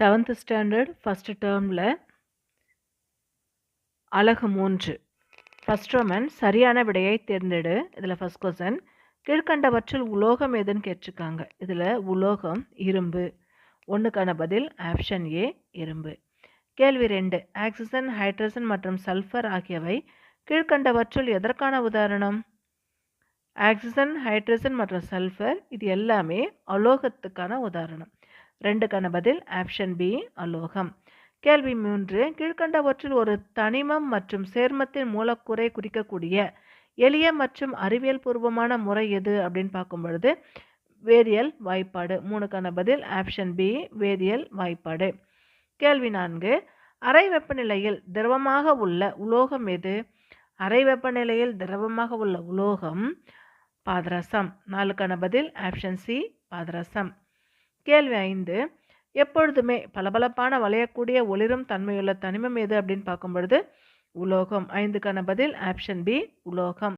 Seventh standard first டேர்மில் அழகு மூன்று. ஃபஸ்ட் ரோமன் சரியான விடையை தேர்ந்தெடு. இதில் ஃபஸ்ட் கொஸ்டின் கீழ்கண்டவற்றில் உலோகம் எதுன்னு கேட்டிருக்காங்க. இதில் உலோகம் இரும்பு. ஒன்றுக்கான பதில் ஆப்ஷன் ஏ இரும்பு. கேள்வி ரெண்டு. ஆக்சிஜன் ஹைட்ரஜன் மற்றும் சல்ஃபர் ஆகியவை கீழ்கண்டவற்றுள் எதற்கான உதாரணம்? ஆக்சிஜன் ஹைட்ரஜன் மற்றும் சல்ஃபர் இது எல்லாமே அலோகத்துக்கான உதாரணம். ரெண்டுக்கான பதில் ஆப்ஷன் பி அலோகம். கேள்வி மூன்று கீழ்கண்டவற்றில் ஒரு தனிமம் மற்றும் சேர்மத்தின் மூலக்கூறை குறிக்கக்கூடிய எளிய மற்றும் அறிவியல் பூர்வமான முறை எது அப்படின்னு பார்க்கும் பொழுது வேதியியல் வாய்ப்பாடு. மூணுக்கான பதில் ஆப்ஷன் பி வேதியியல் வாய்ப்பாடு. கேள்வி நான்கு அறை வெப்பநிலையில் திரவமாக உள்ள உலோகம் எது? அறை வெப்பநிலையில் திரவமாக உள்ள உலோகம் பாதரசம். நாலுக்கான பதில் ஆப்ஷன் சி பாதரசம். கேள்வி ஐந்து எப்பொழுதுமே பளபளப்பான வளையக்கூடிய ஒளிரும் தன்மையுள்ள தனிமம் எது அப்படின்னு பார்க்கும் பொழுது உலோகம். ஐந்துக்கான பதில் ஆப்ஷன் பி உலோகம்.